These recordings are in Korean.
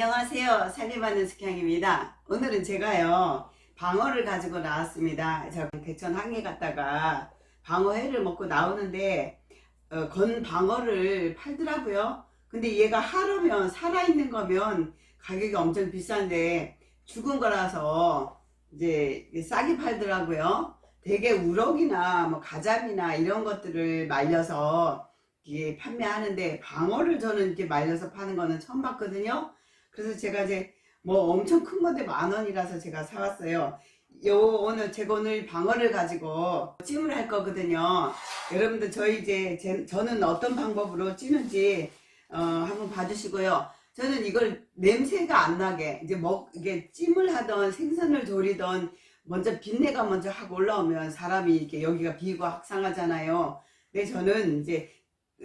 안녕하세요. 살림하는 숙향입니다. 오늘은 제가요, 방어를 가지고 나왔습니다. 저 대천 항해 갔다가 방어회를 먹고 나오는데, 어, 건 방어를 팔더라고요. 근데 얘가 하루면, 살아있는 거면 가격이 엄청 비싼데, 죽은 거라서 이제 싸게 팔더라고요. 되게 우럭이나 뭐 가자미나 이런 것들을 말려서 판매하는데, 방어를 저는 이렇게 말려서 파는 거는 처음 봤거든요. 그래서 제가 이제 뭐 엄청 큰 건데 만 원이라서 제가 사왔어요. 요 오늘 제가 오늘 방어를 가지고 찜을 할 거거든요. 여러분들 저희 이제 제- 저는 어떤 방법으로 찌는지 어, 한번 봐주시고요. 저는 이걸 냄새가 안 나게 이제 먹 이게 찜을 하던 생선을 조리던 먼저 빛내가 먼저 하고 올라오면 사람이 이렇게 여기가 비고 확상하잖아요. 근데 저는 이제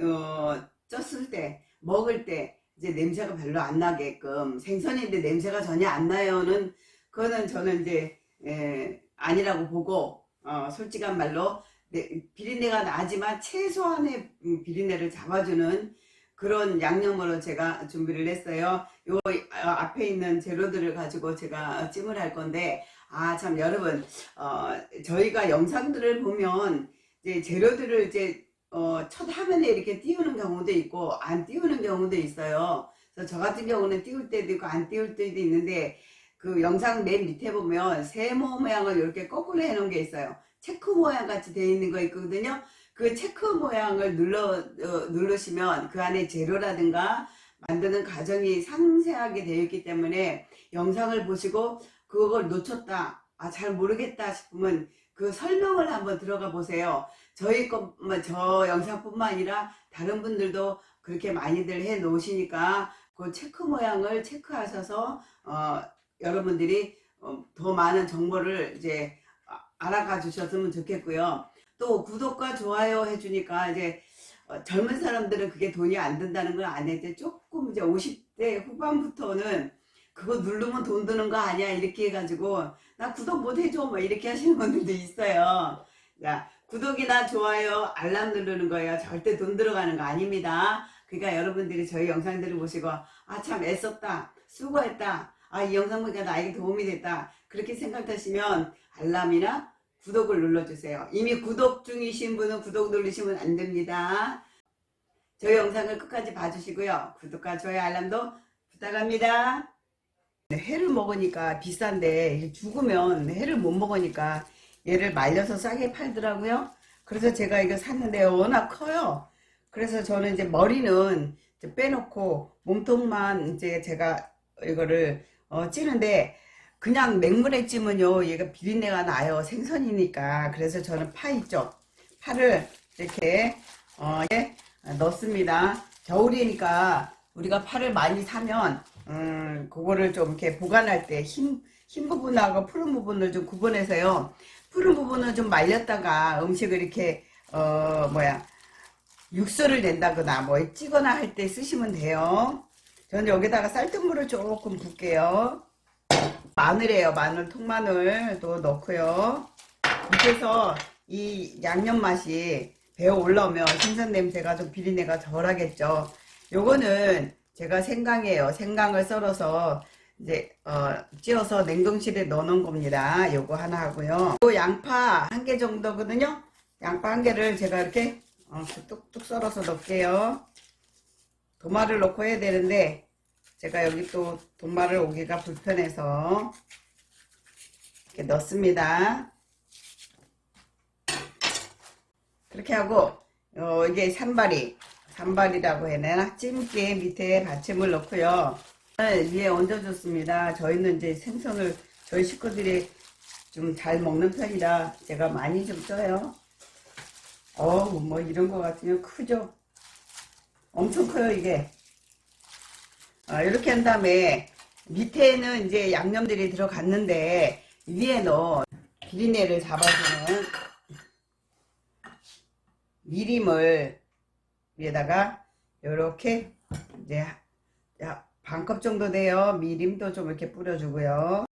어, 쪘을 때 먹을 때 이제 냄새가 별로 안 나게끔 생선인데 냄새가 전혀 안 나요는 그거는 저는 이제 에, 아니라고 보고 어, 솔직한 말로 네, 비린내가 나지만 최소한의 음, 비린내를 잡아주는 그런 양념으로 제가 준비를 했어요. 요 어, 앞에 있는 재료들을 가지고 제가 찜을 할 건데 아 참 여러분 어, 저희가 영상들을 보면 이제 재료들을 이제 어, 첫 화면에 이렇게 띄우는 경우도 있고 안 띄우는 경우도 있어요. 그래서 저 같은 경우는 띄울 때도 있고 안 띄울 때도 있는데 그 영상 맨 밑에 보면 세모 모양을 이렇게 거꾸로 해 놓은 게 있어요. 체크 모양 같이 되어 있는 거 있거든요. 그 체크 모양을 눌러 어, 누르시면 그 안에 재료라든가 만드는 과정이 상세하게 되어 있기 때문에 영상을 보시고 그걸 놓쳤다, 아 잘 모르겠다 싶으면 그 설명을 한번 들어가 보세요. 저희 것만 저 영상뿐만 아니라 다른 분들도 그렇게 많이들 해 놓으시니까 그 체크 모양을 체크하셔서 어, 여러분들이 어, 더 많은 정보를 이제 아- 알아가 주셨으면 좋겠고요. 또 구독과 좋아요 해주니까 이제 어, 젊은 사람들은 그게 돈이 안 든다는 걸 아는데 조금 이제 50대 후반부터는 그거 누르면 돈 드는 거 아니야 이렇게 해가지고 나 구독 못 해줘 뭐 이렇게 하시는 분들도 있어요. 자 구독이나 좋아요 알람 누르는 거예요. 절대 돈 들어가는 거 아닙니다. 그러니까 여러분들이 저희 영상들을 보시고 아 참 애썼다 수고했다 아 이 영상 보니까 나에게 도움이 됐다 그렇게 생각하시면 알람이나 구독을 눌러주세요. 이미 구독 중이신 분은 구독 누르시면 안 됩니다. 저희 영상을 끝까지 봐주시고요. 구독과 좋아요 알람도 부탁합니다. 회를 먹으니까 비싼데 죽으면 회를 못 먹으니까 얘를 말려서 싸게 팔더라고요. 그래서 제가 이거 샀는데 워낙 커요. 그래서 저는 이제 머리는 이제 빼놓고 몸통만 이제 제가 이거를 어, 찌는데 그냥 맹물에 찌면요 얘가 비린내가 나요. 생선이니까. 그래서 저는 파 있죠. 파를 이렇게 어, 예, 넣습니다. 겨울이니까 우리가 파를 많이 사면 음, 그거를 좀 이렇게 보관할 때 흰 흰 부분하고 푸른 부분을 좀 구분해서요 푸른 부분은 좀 말렸다가 음식을 이렇게 어 뭐야 육수를 낸다거나 뭐 찌거나 할 때 쓰시면 돼요 저는 여기다가 쌀뜨물을 조금 붓게요 마늘이에요. 마늘, 통마늘 또 넣고요. 밑에서 이 양념 맛이 배어 올라오면 생선 냄새가 좀 비린내가 덜하겠죠. 요거는 제가 생강이에요. 생강을 썰어서 이제 어, 찧어서 냉동실에 넣어놓은 겁니다. 요거 하나 하고요. 요 양파 한 개 정도거든요. 양파 한 개를 제가 이렇게 어, 뚝뚝 썰어서 넣을게요. 도마를 넣고 해야 되는데 제가 여기 또 돈말을 오기가 불편해서 이렇게 넣습니다. 그렇게 하고 어, 이게 산발이 산발이라고 해야 되나? 찜기에 밑에 받침을 넣고요. 네, 위에 얹어줬습니다. 저희는 이제 생선을 저희 식구들이 좀 잘 먹는 편이라 제가 많이 좀 써요. 어우 뭐 이런 거 같으면 크죠? 엄청 커요 이게. 아, 이렇게 한 다음에 밑에는 이제 양념들이 들어갔는데 위에는 비린내를 잡아주는 미림을 위에다가 이렇게 이제 야, 반컵 정도 돼요. 미림도 좀 이렇게 뿌려주고요.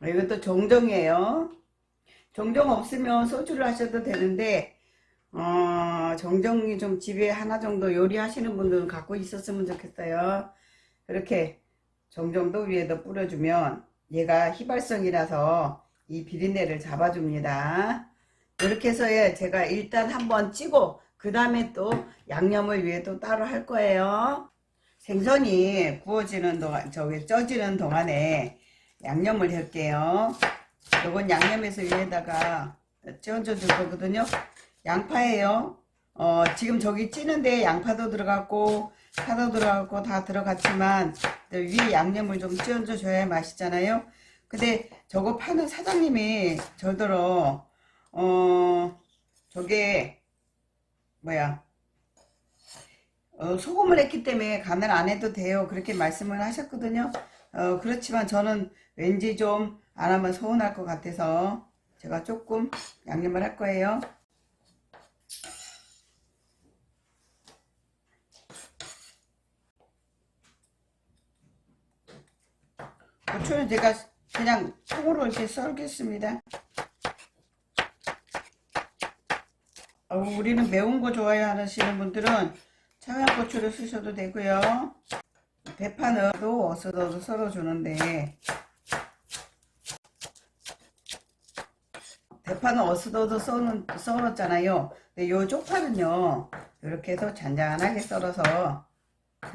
아, 이건 또 정정이에요. 정정 없으면 소주를 하셔도 되는데 어, 정정이 좀 집에 하나 정도 요리하시는 분들은 갖고 있었으면 좋겠어요. 그렇게 정정도 위에다 뿌려주면 얘가 휘발성이라서 이 비린내를 잡아줍니다. 이렇게 해서 예, 제가 일단 한번 찌고 그 다음에 또 양념을 위에 또 따로 할 거예요. 생선이 구워지는 동안 저기 쪄지는 동안에 양념을 할게요. 요건 양념해서 위에다가 쪄줘 줄 거거든요. 양파예요. 어, 지금 저기 찌는데 양파도 들어갔고 파도 들어갔고 다 들어갔지만 위에 양념을 좀 찌얹어 줘야 맛있잖아요. 근데 저거 파는 사장님이 저더러 어 저게 뭐야 어, 소금을 했기 때문에 간을 안 해도 돼요. 그렇게 말씀을 하셨거든요. 어, 그렇지만 저는 왠지 좀 안 하면 서운할 것 같아서 제가 조금 양념을 할 거예요. 고추는 제가 그냥 통으로 이렇게 썰겠습니다. 어, 우리는 매운 거 좋아하시는 분들은 청양고추를 쓰셔도 되고요. 대파는 또 어서도 썰어 주는데 대파는 어스더도 썰은, 썰었잖아요. 근데 요 쪽파는요, 이렇게 해서 잔잔하게 썰어서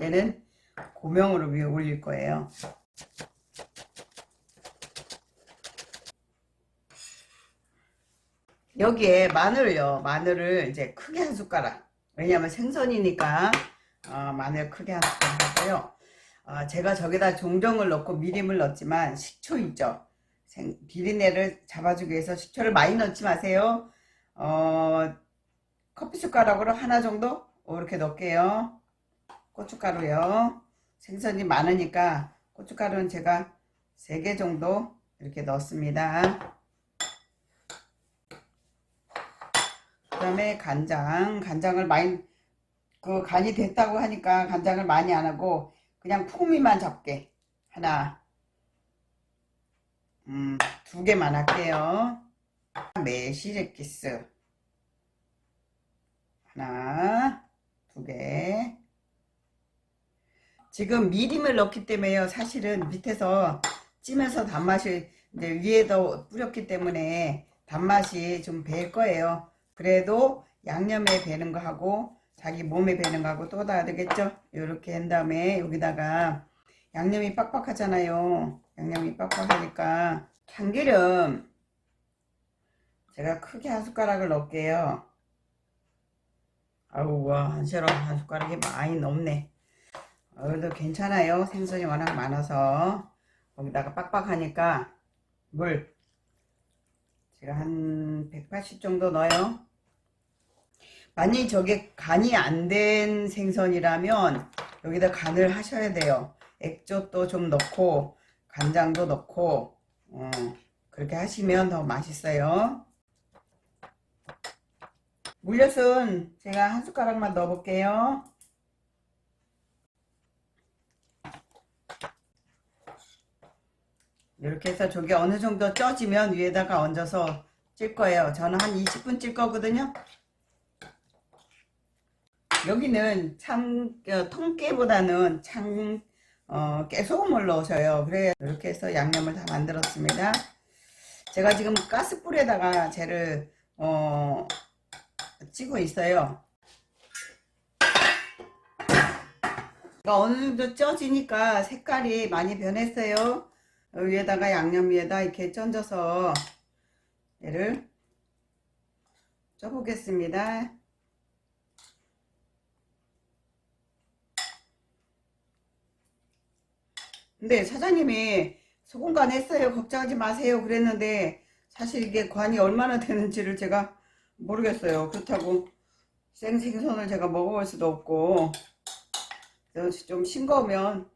얘는 고명으로 위에 올릴 거예요. 여기에 마늘요. 마늘을 이제 크게 한 숟가락. 왜냐하면 생선이니까 어, 마늘 크게 한 숟가락 하고요. 어, 제가 저기다 종정을 넣고 미림을 넣었지만 식초 있죠. 생, 비린내를 잡아주기 위해서 식초를 많이 넣지 마세요. 어, 커피 숟가락으로 하나 정도 이렇게 넣을게요. 고춧가루요. 생선이 많으니까 고춧가루는 제가 3개 정도 이렇게 넣습니다. 다음에 간장. 간장을 많이, 그 간이 됐다고 하니까 간장을 많이 안 하고 그냥 풍미만 잡게. 하나, 음, 두 개만 할게요. 매실액기스. 하나, 두 개. 지금 미림을 넣기 때문에요. 사실은 밑에서 찌면서 단맛이 이제 위에도 뿌렸기 때문에 단맛이 좀배 거예요. 그래도 양념에 배는 거 하고 자기 몸에 배는 거 하고 또 다르겠죠? 이렇게 한 다음에 여기다가 양념이 빡빡하잖아요. 양념이 빡빡하니까 참기름 제가 크게 한 숟가락을 넣을게요. 아우 와 한시로 한 숟가락이 많이 넘네. 어, 그래도 괜찮아요. 생선이 워낙 많아서 거기다가 빡빡하니까 물 제가 한 180 정도 넣어요. 만약에 저게 간이 안 된 생선이라면 여기다 간을 하셔야 돼요. 액젓도 좀 넣고 간장도 넣고 어, 그렇게 하시면 더 맛있어요. 물엿은 제가 한 숟가락만 넣어 볼게요. 이렇게 해서 저게 어느 정도 쪄지면 위에다가 얹어서 찔 거예요. 저는 한 20분 찔 거거든요. 여기는 참 어, 통깨보다는 참 어, 깨소금을 넣으셔요. 그래 이렇게 해서 양념을 다 만들었습니다. 제가 지금 가스불에다가 쟤를 어, 찌고 있어요. 그러니까 어느 정도 쪄지니까 색깔이 많이 변했어요. 위에다가 양념 위에다 이렇게 얹어서 얘를 쪄보겠습니다. 근데 사장님이 소금간 했어요. 걱정하지 마세요. 그랬는데 사실 이게 관이 얼마나 되는지를 제가 모르겠어요. 그렇다고 생생선을 제가 먹어볼 수도 없고 좀 싱거우면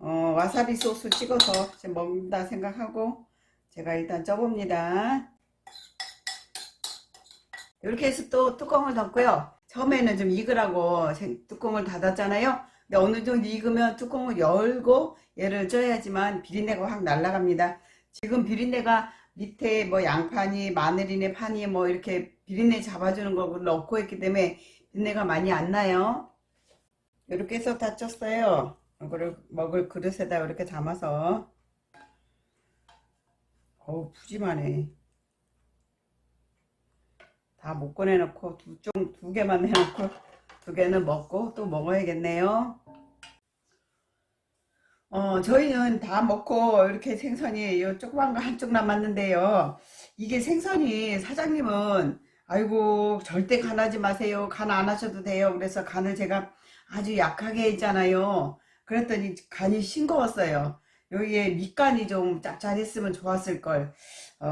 어, 와사비 소스 찍어서 먹는다 생각하고 제가 일단 쪄봅니다. 이렇게 해서 또 뚜껑을 덮고요. 처음에는 좀 익으라고 생- 뚜껑을 닫았잖아요. 근데 어느 정도 익으면 뚜껑을 열고 얘를 쪄야지만 비린내가 확 날아갑니다. 지금 비린내가 밑에 뭐 양파니 마늘이니 파니 뭐 이렇게 비린내 잡아주는 걸 넣고 했기 때문에 비린내가 많이 안 나요. 이렇게 해서 다 쪘어요. 이거를 먹을 그릇에다 이렇게 담아서 어우 푸짐하네. 다 못 꺼내놓고 두, 좀, 두 개만 해놓고 두 개는 먹고 또 먹어야겠네요. 어, 저희는 다 먹고 이렇게 생선이 요 조그만 거 한쪽 남았는데요. 이게 생선이 사장님은 아이고 절대 간하지 마세요. 간 안 하셔도 돼요. 그래서 간을 제가 아주 약하게 했잖아요. 그랬더니 간이 싱거웠어요. 여기에 밑간이 좀 짭짤했으면 좋았을 걸 어,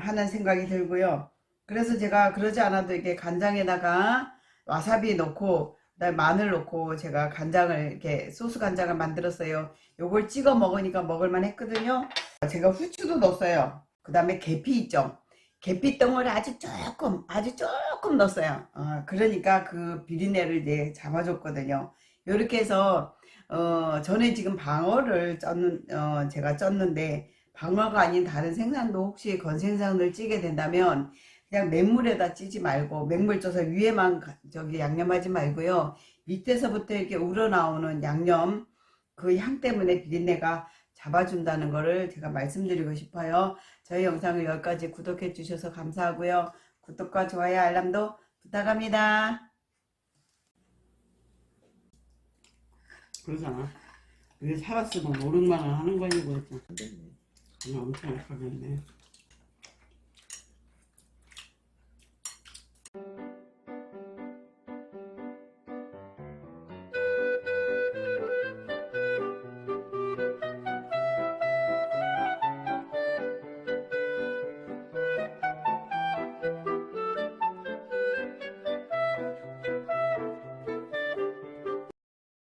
하는 생각이 들고요. 그래서 제가 그러지 않아도 이게 간장에다가 와사비 넣고 그다음에 마늘 넣고 제가 간장을 이렇게 소스 간장을 만들었어요. 요걸 찍어 먹으니까 먹을만 했거든요. 제가 후추도 넣었어요. 그 다음에 계피 있죠. 계피 덩어리 아주 조금, 아주 조금 넣었어요. 어, 그러니까 그 비린내를 이제 잡아줬거든요. 요렇게 해서, 어, 전에 지금 방어를 쪘는, 어, 제가 쪘는데, 방어가 아닌 다른 생선도 혹시 건생선을 찌게 된다면, 그냥 맹물에다 찌지 말고, 맹물 쪄서 위에만 가- 저기 양념하지 말고요. 밑에서부터 이렇게 우러나오는 양념, 그 향 때문에 비린내가 잡아준다는 거를 제가 말씀드리고 싶어요. 저희 영상을 여기까지 구독해 주셔서 감사하고요. 구독과 좋아요, 알람도 부탁합니다. 그러잖아. 이게 살았으면 모르는 말을 하는 거니 그랬잖아. 엄청 약하겠네.